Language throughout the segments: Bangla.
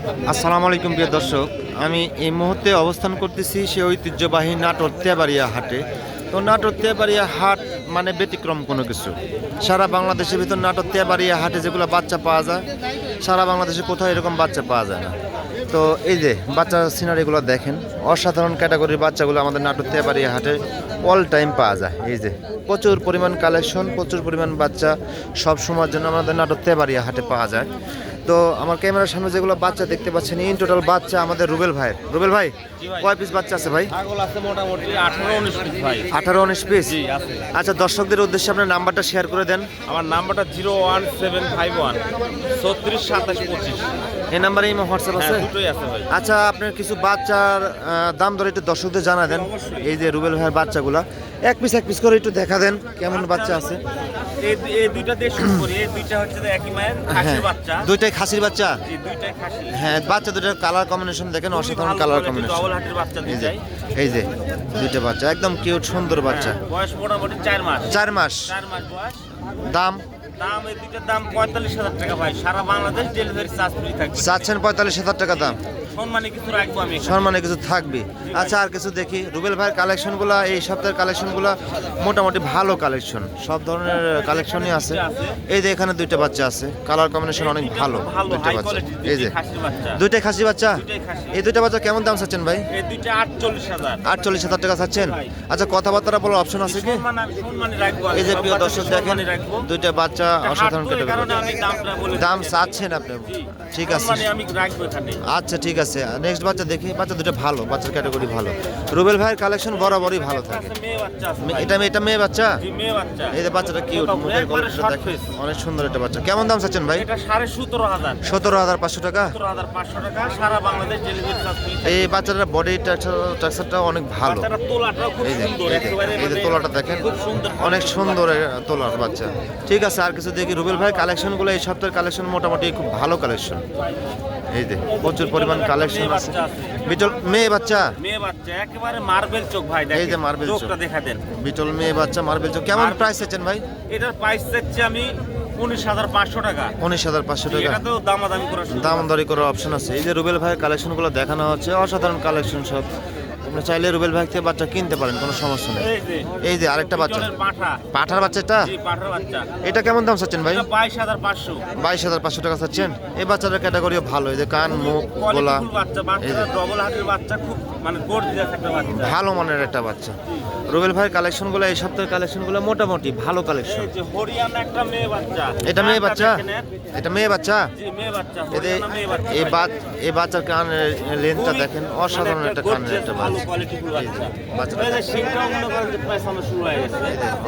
আসসালামু আলাইকুম প্রিয় দর্শক, আমি এই মুহূর্তে অবস্থান করতেছি সে ঐতিহ্যবাহী নাটোর তেবাড়িয়া হাটে। তো নাটোর তেবাড়িয়া হাট মানে ব্যতিক্রম কোনো কিছু। সারা বাংলাদেশের ভিতর নাটোর তেবাড়িয়া হাটে যেগুলো বাচ্চা পাওয়া যায়, সারা বাংলাদেশে কোথাও এরকম বাচ্চা পাওয়া যায় না। তো এই যে বাচ্চার সিনারিগুলো দেখেন, অসাধারণ ক্যাটাগরির বাচ্চাগুলো আমাদের নাটোর তেবাড়িয়া হাটে অল টাইম পাওয়া যায়। এই যে প্রচুর পরিমাণ কালেকশন প্রচুর পরিমাণ বাচ্চা সব সময়ের জন্য আমাদের নাটোর তেবাড়িয়া হাটে পাওয়া যায়। তো আমার ক্যামেরার সামনে যেগুলো বাচ্চা দেখতে পাচ্ছেন ইন টোটাল বাচ্চা আমাদের রুবেল ভাইয়ের। রুবেল ভাই ভাই। কয় পিস বাচ্চা আছে ভাই? মোটামুটি আঠারো উনিশ পিস ভাই। আচ্ছা দর্শকদের উদ্দেশ্যে আপনার নাম্বারটা শেয়ার করে দেন। আমার নাম্বারটা zero one seven five one ছত্রিশ সাতাশ পঁচিশ। এই নাম্বারে ইমো হোয়াটসঅ্যাপ আছে? হ্যাঁ ভাই। আচ্ছা আপনার কিছু বাচ্চার দাম ধরে একটু দর্শকদের জানা দেন। এই যে রুবেল ভাইয়ের বাচ্চাগুলা। এক পিস এক পিস করে একটু দেখা দেন কেমন বাচ্চা আছে। এই দুইটা দিয়ে শুরু করি। এই দুইটা হচ্ছে একই মায়ের হ্যাঁ খাসির বাচ্চা। দুইটাই খাসির বাচ্চা? জি দুইটাই খাসি হ্যাঁ বাচ্চা দুটার কালার কম্বিনেশন দেখেন অসাধারণ কালার কম্বিনেশন ডবল হাটের বাচ্চা এই যে দুইটাই এই যে দুইটা বাচ্চা একদম কিউট সুন্দর বাচ্চা। হ্যাঁ, বয়স মোটামুটি চার মাস। চার মাস। চার মাস বয়স। দাম? দাম এই দুইটার দাম পঁয়তাল্লিশ হাজার টাকা ভাই। সারা বাংলাদেশ ডেলিভারি চার্জ ফ্রি থাকবে। চাচ্ছেন পঁয়তাল্লিশ হাজার টাকা দাম। সম্মানে কিছু থাকবে। আচ্ছা আর কিছু দেখি। রুবেল ভাইয়ের কালেকশনগুলো এই সপ্তাহের কালেকশনগুলো মোটামুটি ভালো কালেকশন। সব ধরনের কালেকশনই আছে। এই যে এখানে দুইটা বাচ্চা আছে। কালার কম্বিনেশন অনেক ভালো। দুইটা বাচ্চা। এই যে দুইটাই খাসি। বাচ্চা এই দুইটা বাচ্চা কেমন দাম চাচ্ছেন ভাই? এই দুইটা আটচল্লিশ হাজার। টাকা চাচ্ছেন? আচ্ছা কথাবার্তা বলার অপশন আছে কি? এই যে প্রিয় দর্শক দেখেন দুইটা বাচ্চা অসাধারণ বলে দাম। চাচ্ছেন আপনি? ঠিক আছে। সম্মানে আমি রাখব এখানে। আচ্ছা ঠিক আছে নেক্সট বাচ্চা দেখি বাচ্চা দুটো ভালো বাচ্চার ক্যাটাগরি ভালো। রুবেল ভাইয়ের কালেকশন বরাবরই ভালো থাকে। আছে আছে। এটা এটা মেয়ে বাচ্চা? এই যে বাচ্চাটা কিউট একবারে মুখের গল্পটা দেখেন। অনেক সুন্দর একটা বাচ্চা। কেমন দাম চাচ্ছেন ভাই? সতেরো হাজার। পাঁচশো টাকা? এই বাচ্চাটার বডি স্ট্রাকচারটা অনেক ভালো। এই যে সুন্দর একেবারে এই যে মানে তোলাটা দেখেন খুব সুন্দর অনেক সুন্দর তোলার বাচ্চা। ঠিক আছে আর কিছু দেখি। রুবেল ভাই কালেকশনগুলো এই সপ্তাহের কালেকশন মোটামুটি খুব ভালো কালেকশন এই যে প্রচুর পরিমাণ কালেকশন আছে। বিটল মেয়ে বাচ্চা? মেয়ে বাচ্চা একেবারে মার্বেল চোখ ভাই দেখেন এই যে মার্বেল চোখ। চোখটা দেখা দেন। বিটল মেয়ে বাচ্চা মার্বেল চোখ। কেমন প্রাইস আছেন ভাই? এটার প্রাইস চাচ্ছি আমি উনিশ হাজার পাঁচশো টাকা। উনিশ হাজার পাঁচশো টাকা। তো দামাদামি করার দাম দরি করার অপশন আছে। এই যে রুবেল ভাইয়ের কালেকশনগুলো দেখানো হচ্ছে। অসাধারণ কালেকশন সব। আপনি চাইলে রুবেল ভাই থেকে বাচ্চা কিনতে পারেন কোনো সমস্যা নেই। এই যে। আরেকটা বাচ্চা। পাঠার বাচ্চাটা? বাচ্চা। এটা কেমন দাম চাচ্ছেন ভাই? বাইশ হাজার পাঁচশো। বাইশ হাজার পাঁচশো টাকা চাচ্ছেন। এই বাচ্চাটার ক্যাটাগরিও ভালো এই যে কান মুখ গোলা। মানে ভালো মানের একটা বাচ্চা। রুবেল ভাইয়ের কালেকশনগুলো এই সপ্তাহের কালেকশনগুলো মোটামুটি ভালো কালেকশন এটা মেয়ে বাচ্চা? এটা মেয়ে বাচ্চা? এই বাচ্চার কানের লেন্থটা দেখেন অসাধারণ একটা কানের একটা বাচ্চা কোয়ালিটিফুল বাচ্চা। বাচ্চাটা এই মনে করেন যে পয়সানো শুরু হয়ে গেছে।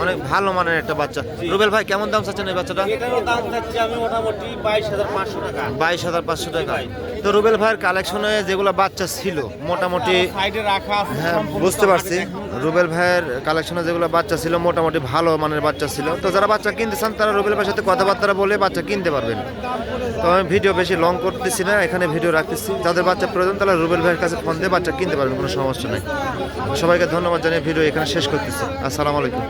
অনেক ভালো মানের একটা বাচ্চা। রুবেল ভাই কেমন দাম চাচ্ছেন এই বাচ্চাটা? এটারও দাম থাকছে আমি মোটামুটি বাইশ হাজার পাঁচশো টাকা। বাইশ হাজার পাঁচশো টাকা। তো রুবেল ভাইয়ের কালেকশনে যেগুলো বাচ্চা ছিল মোটামুটি সাইডে রাখা হ্যাঁ বুঝতে পারছি। রুবেল ভাইয়ের কালেকশনে যেগুলো বাচ্চা ছিল, মোটামুটি ভালো মানের বাচ্চা ছিল। তো যারা বাচ্চা কিনতে চান তারা রুবেল ভাইয়ের সাথে কথাবার্তা বলে বাচ্চা কিনতে পারবেন। তো আমি ভিডিও বেশি লং করতেছি না, এখানে ভিডিও রাখতেছি। যাদের বাচ্চা প্রয়োজন, তারা রুবেল ভাইয়ের কাছে ফোন দিয়ে বাচ্চা কিনতে পারবেন, কোনো সমস্যা নেই। সবাইকে ধন্যবাদ জানিয়ে ভিডিও এখানে শেষ করতেছি। আসসালামু আলাইকুম।